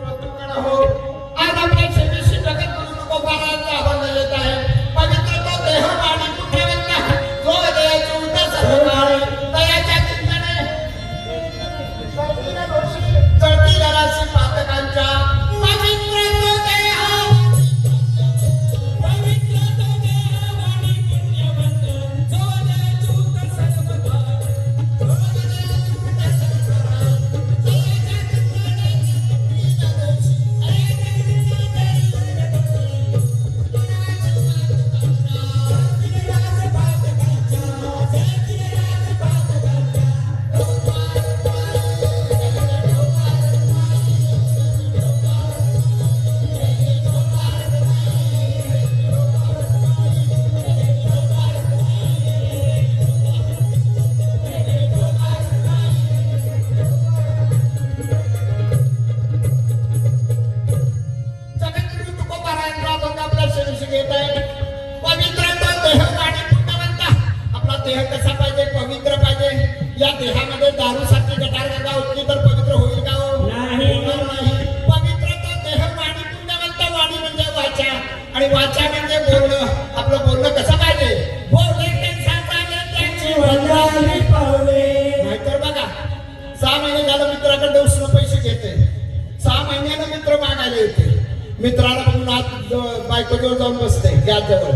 suratı मित्राला बघून आज बायको जवळ जाऊन बसते गॅस जवळ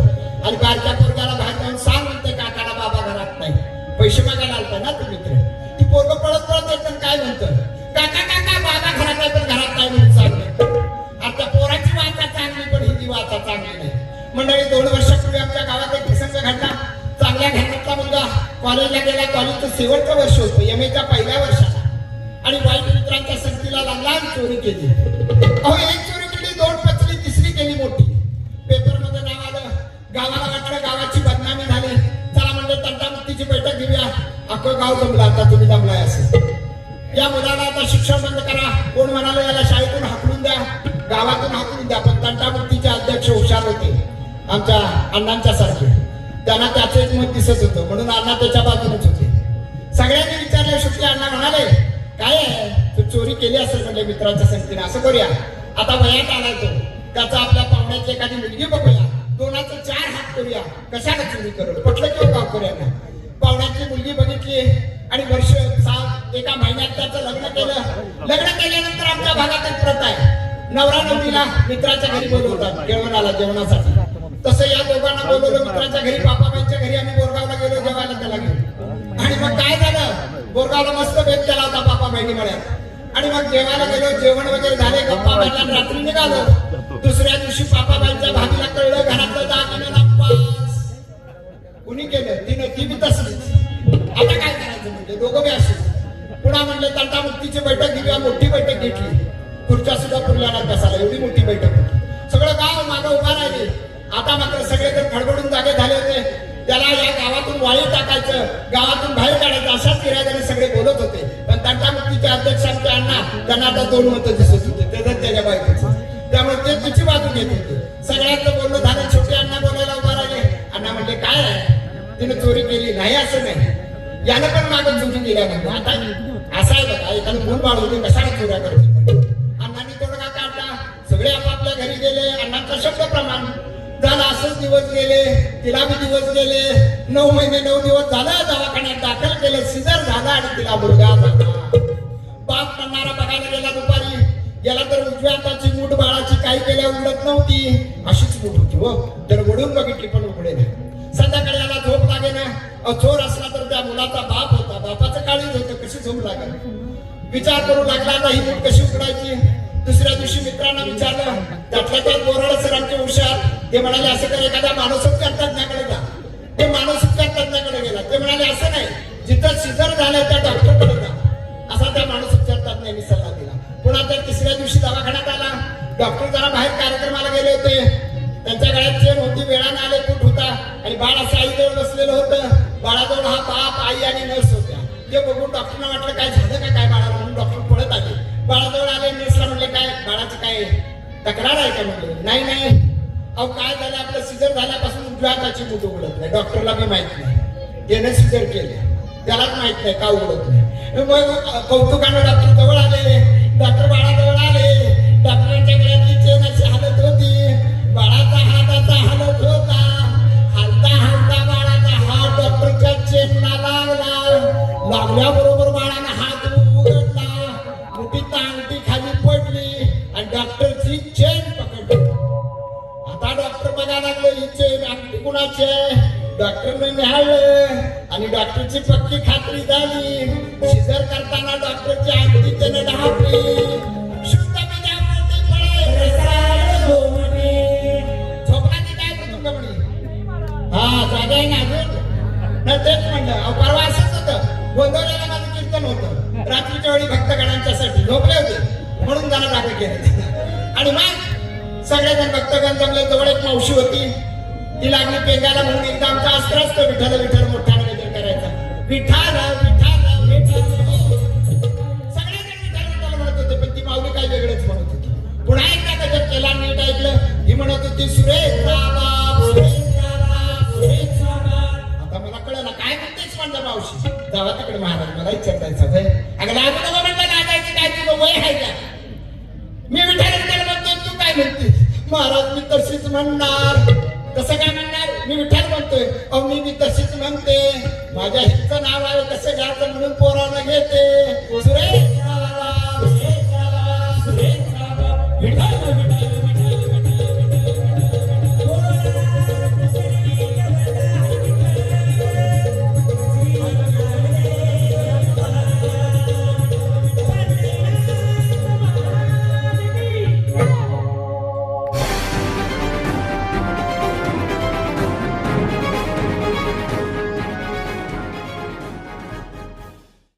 आणि बाहेरच्या पोरग्याला बाहेर जाऊन सांग म्हणते काकाला बाबा घरात नाही. पैसे मागायला आलता ना ते मित्र. ती पोरग पळत पळत येत आणि काय म्हणतं? काका काका बाबा घरात नाही पण घरात नाही म्हणून सांगते आता पोराची वाचा चांगली पण हिंदी वाचा चांगली नाही. मंडळी दोन वर्षापूर्वी आमच्या गावात एक प्रसंग घडला. चांगल्या घरातला मुलगा कॉलेजला गेला कॉलेजचं शेवटचं वर्ष होतं एम एच्या पहिल्या वर्षाला. आणि वाईट मित्रांच्या संगतीला लागला आणि चोरी केली. अहो एक गाव जमलं आता तुम्ही जमलाय असं. या मुलाला आता शिक्षण बंद करा. कोण म्हणाले याला शाळेतून हाकलून द्या. गावातून हाकलून द्या. पण तंटामुक्तीचे अध्यक्ष हुशार होते. आमच्या अण्णांच्या सारखे. त्यांना त्याचं एक मत दिसत होतं. म्हणून अण्णा त्याच्या बाजूनच होते. सगळ्यांनी विचारल्या शेवटी अण्णा म्हणाले काय तू चोरी केली असेल म्हणजे मित्राच्या संगतीने. असं करूया. आता वयात आलाय तो. त्याचा आपल्या पाहुण्याची एखादी मुलगी बघूया. दोनाचं चार हात करूया. कशाला चोरी करू? पटलं किंवा काम करूया ना पाहुण्याची मुलगी बघितली आणि वर्ष सात एका महिन्यात त्याचं लग्न केलं. लग्न केल्यानंतर आमच्या भागात एक प्रथा आहे. नवरा नवरीला मित्राच्या घरी बोलवतात जेवणाला जेवणासाठी. तसं या दोघांना बोलवलं मित्राच्या घरी बापाबाईच्या घरी आम्ही बोरगावला गेलो जेवायला त्याला घेऊन. आणि मग काय झालं? बोरगावला मस्त भेट केला होता बापा बहिणी मळ्यात आणि मग जेवायला गेलो जेवण वगैरे झाले गप्पा रात्री निघालो. दुसऱ्या दिवशी पापाबाईंच्या भागीला कळलं घरातलं तिने ती बी तसलीच आता काय करायचं म्हणजे? दोघं बी असेल पुन्हा म्हणलं तंटामुक्तीची बैठक घेऊया मोठी बैठक घेतली. खुर्च्या सुद्धा पुरल्या बसायला. एवढी मोठी बैठक होती. सगळं गाव मागं उभा राहिले. आता मात्र सगळे तर खडबडून जागे झाले होते. त्याला या गावातून वाळी टाकायचं गावातून बाहेर काढायचं अशाच इराद्याने सगळे बोलत होते. पण तंटामुक्तीचे अध्यक्ष आमचे अण्णा त्यांना आता दोन मतं दिसत होते. तिने चोरी केली नाही असं नाही. यानं पण मागं चोरी केल्या म्हणजे आता असा आहे बघा एखादं मूल बाळ होते कशाला चोऱ्या करते अण्णांनी तोडगा काढला सगळे आपापल्या घरी गेले अण्णांचा शब्द प्रमाण झाला असंच दिवस गेले तिला बी दिवस गेले नऊ महिने नऊ दिवस झालं दवाखान्यात दाखल केलं सिजर झाला आणि तिला मुलगा झाला. बाप करणारा बघायला गेला दुपारी गेला तर उजव्या हाताची मूठ बाळाची काही केल्या उघडत नव्हती. अशीच मूठ होती हो. तर वडून बघितली पण उघडे संध्याकाळी लागे ना? चोर असला तर त्या मुलाचा बाप होता. बापाचं काळीच होतं. कशी झोप लागेल? विचार करू लागला आता ही कशी उघडायची दुसऱ्या दिवशी मित्रांना विचारलं त्यातल्या त्यात बोराडे सरांचे हुशार. ते म्हणाले असं कर एखाद्या मानसोपचार तज्ञाकडे जा. ते मानसोपचार तज्ञाकडे गेला. ते म्हणाले असं नाही. जिथं सिजर झालं त्या डॉक्टरकडे जा. असा त्या मानसोपचार तज्ञांनी सल्ला दिला. पुन्हा त्या तिसऱ्या दिवशी दवाखान्यात आला. डॉक्टर जरा बाहेर कार्यक्रमाला गेले होते. त्यांच्या गळ्यात चेन होती. वेळाने आले आणि बाळ आईजवळ बसलेलं होतं. बाळाजवळ हा बाप आई आणि नर्स होत्या. ते बघून डॉक्टरना वाटलं काय झालं का? काय बाळाला? म्हणून डॉक्टर पळत आले. बाळाजवळ आले नर्सला म्हणले काय बाळाची काय तक्रार आहे का? म्हणले नाही नाही. अहो काय झालं? आपलं सिजर झाल्यापासून उजव्या हाताची मूठ उघडत नाही. डॉक्टरला मी माहीत नाही. त्याने सिजर केलं. त्यालाच माहीत नाही का उघडत नाही. मग कौतुकानं डॉक्टर जवळ आले. डॉक्टर बाळाजवळ आले. म्हणून त्याला नाटक केले. आणि मग सगळ्याजण भक्तगण जमले जवळ एक मावशी होती. ती लागली पेंगायला म्हणून एकदा आमचा अस्त्र असतो विठाला विठाल मोठा निवेदन करायचा. विठाल विठाल विठाल म्हणत पण ती वेगळेच म्हणत होती. पुन्हा नीट ऐकलं. ही म्हणत होती सुरेश आता मला कळलं काय म्हणतेच म्हणलं मावशी? जावा तिकडे महाराज मला इच्छा मी विचार म्हणतोय अहो मी मी तशीच म्हणते. माझ्या हिचं नाव आहे तसं घ्यायचं म्हणून पोरानं घेते. सुरेश?